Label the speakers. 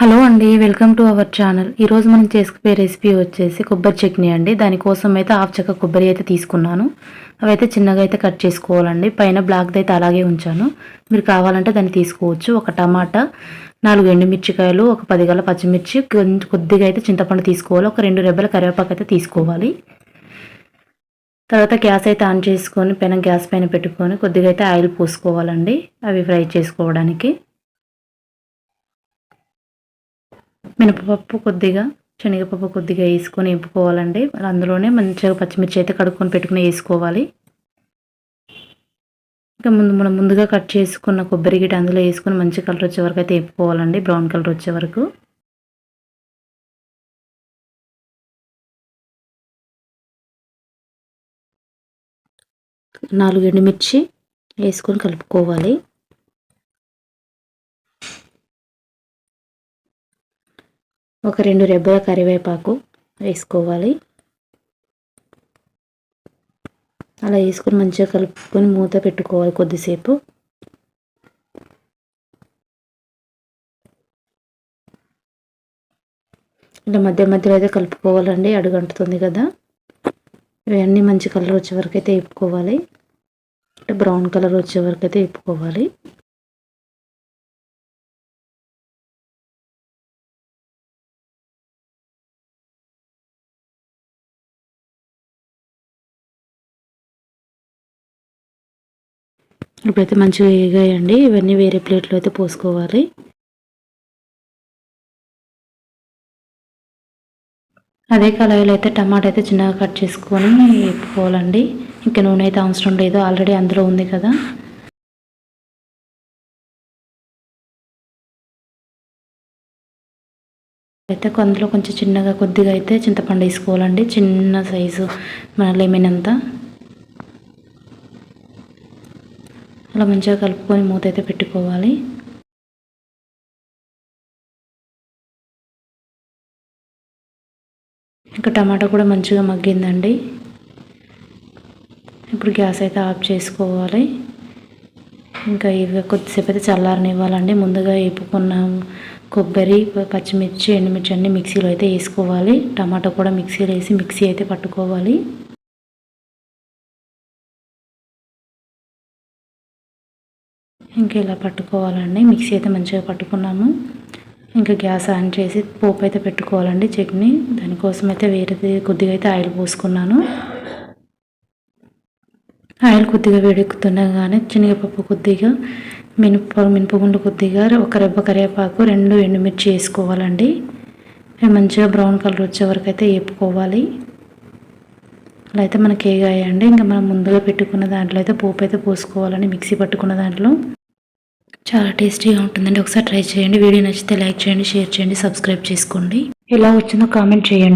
Speaker 1: Hello అండి welcome to our channel. ఈరోజు మనం చేసుకునే రెసిపీ వచ్చేసి కొబ్బరి చట్నీ అండి. దానికోసం అయితే హాఫ్ చెక్క కొబ్బరి అయితే తీసుకున్నాను. అవైతే చిన్నగా అయితే కట్ చేసుకోవాలండి. పైన బ్లాక్ది అయితే అలాగే ఉంచాను. మీరు కావాలంటే దాన్ని తీసుకోవచ్చు. ఒక టమాటా నాలుగు ఎండుమిర్చికాయలు ఒక పది గల పచ్చిమిర్చి కొద్దిగా అయితే చింతపండు తీసుకోవాలి. ఒక రెండు రెబ్బల కరివేపాకు అయితే తీసుకోవాలి. తర్వాత గ్యాస్ అయితే ఆన్ చేసుకొని పైన గ్యాస్ పైన పెట్టుకొని కొద్దిగా అయితే ఆయిల్ పోసుకోవాలండి. అవి ఫ్రై చేసుకోవడానికి. మినపప్పు కొద్దిగా శనగపప్పు కొద్దిగా వేసుకొని వేపుకోవాలండి. అందులోనే మంచిగా పచ్చిమిర్చి అయితే కడుక్కొని పెట్టుకుని వేసుకోవాలి. ఇంకా ముందు మనం ముందుగా కట్ చేసుకున్న కొబ్బరి గిట అందులో వేసుకొని మంచి కలర్ వచ్చే వరకు అయితే వేపుకోవాలండి. బ్రౌన్ కలర్ వచ్చే వరకు. నాలుగు ఎండుమిర్చి వేసుకొని కలుపుకోవాలి. ఒక రెండు రెబ్బల కరివేపాకు వేసుకోవాలి. అలా వేసుకొని మంచిగా కలుపుకొని మూత పెట్టుకోవాలి కొద్దిసేపు. ఇలా మధ్య మధ్యలో అయితే కలుపుకోవాలండి అడుగంటుతుంది కదా. ఇవన్నీ మంచి కలర్ వచ్చే వరకు అయితే వేపుకోవాలి. అంటే బ్రౌన్ కలర్ వచ్చే వరకు అయితే వేపుకోవాలి. ఇప్పుడైతే మంచిగా వేగాయండి. ఇవన్నీ వేరే ప్లేట్లో అయితే పోసుకోవాలి. అదే కళాయిలో అయితే టమాటా అయితే చిన్నగా కట్ చేసుకొని వేపుకోవాలండి. ఇంకా నూనె అయితే అవసరం లేదు. ఆల్రెడీ అందులో ఉంది కదా. అయితే అందులో కొంచెం చిన్నగా కొద్దిగా అయితే చింతపండు వేసుకోవాలండి. చిన్న సైజు మన లెమన్ అంతా. అలా మంచిగా కలుపుకొని మూత అయితే పెట్టుకోవాలి. ఇంకా టమాటా కూడా మంచిగా మగ్గిందండి. ఇప్పుడు గ్యాస్ అయితే ఆఫ్ చేసుకోవాలి. ఇంకా ఇవి కొద్దిసేపు అయితే చల్లారనివ్వాలండి. ముందుగా వేపుకున్న కొబ్బరి పచ్చిమిర్చి ఎండుమిర్చి అన్ని మిక్సీలో అయితే వేసుకోవాలి. టమాటా కూడా మిక్సీలో వేసి మిక్సీ అయితే పట్టుకోవాలి. ఇంకా ఇలా పట్టుకోవాలండి. మిక్సీ అయితే మంచిగా పట్టుకున్నాము. ఇంకా గ్యాస్ ఆన్ చేసి పోపు అయితే పెట్టుకోవాలండి చట్నీ. దానికోసం అయితే వేరేది కొద్దిగా అయితే ఆయిల్ పోసుకున్నాను. ఆయిల్ కొద్దిగా వేడెక్కుతుండగానే శనగపప్పు కొద్దిగా మినప మినపగుండు కొద్దిగా ఒక రెబ్బ కరివేపాకు రెండు ఎండుమిర్చి వేసుకోవాలండి. అవి మంచిగా బ్రౌన్ కలర్ వచ్చే వరకు అయితే వేపుకోవాలి. అలా అయితే మనకి ఏగాయండి ఇంకా మనం ముందుగా పెట్టుకున్న దాంట్లో అయితే పోపు అయితే పోసుకోవాలండి మిక్సీ పట్టుకున్న దాంట్లో. చాలా టేస్టీగా ఉంటుందండి. ఒకసారి ట్రై చేయండి. వీడియో నచ్చితే లైక్ చేయండి షేర్ చేయండి సబ్స్క్రైబ్ చేసుకోండి. ఎలా వచ్చిందో కామెంట్ చేయండి.